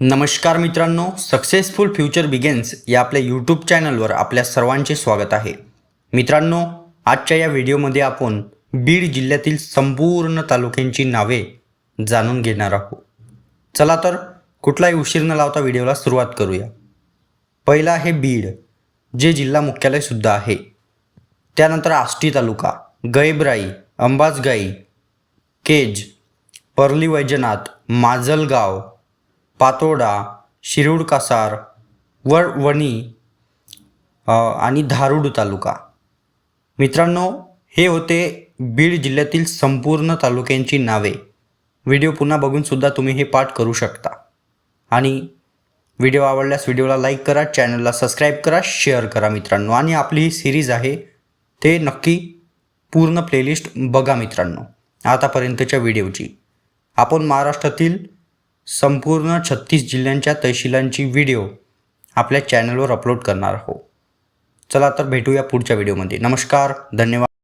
नमस्कार मित्रांनो successful future begins या आपल्या यूट्यूब चॅनलवर आपल्या सर्वांचे स्वागत आहे. मित्रांनो आजच्या या व्हिडिओमध्ये आपण बीड जिल्ह्यातील संपूर्ण तालुक्यांची नावे जाणून घेणार आहोत. चला तर कुठलाही उशीर न लावता व्हिडिओला सुरुवात करूया. पहिला आहे बीड जे जिल्हा मुख्यालयसुद्धा आहे. त्यानंतर आष्टी तालुका गैबराई अंबाजगाई केज परली वैजनाथ माजलगाव पातोडा शिरूड कासार वळवणी आणि धारूड तालुका. मित्रांनो हे होते बीड जिल्ह्यातील संपूर्ण तालुक्यांची नावे. व्हिडिओ पुन्हा बघूनसुद्धा तुम्ही हे पाठ करू शकता. आणि व्हिडिओ आवडल्यास व्हिडिओला लाईक करा चॅनलला सबस्क्राईब करा शेअर करा मित्रांनो. आणि आपली ही सिरीज आहे ते नक्की पूर्ण प्लेलिस्ट बघा मित्रांनो. आतापर्यंतच्या व्हिडिओची. आपण महाराष्ट्रातील संपूर्ण छत्तीस जिल्ह्यांच्या तहसीलांची व्हिडिओ आपल्या चॅनलवर अपलोड करणार आहो चला तर भेटूया पुढच्या व्हिडिओमध्ये. नमस्कार धन्यवाद.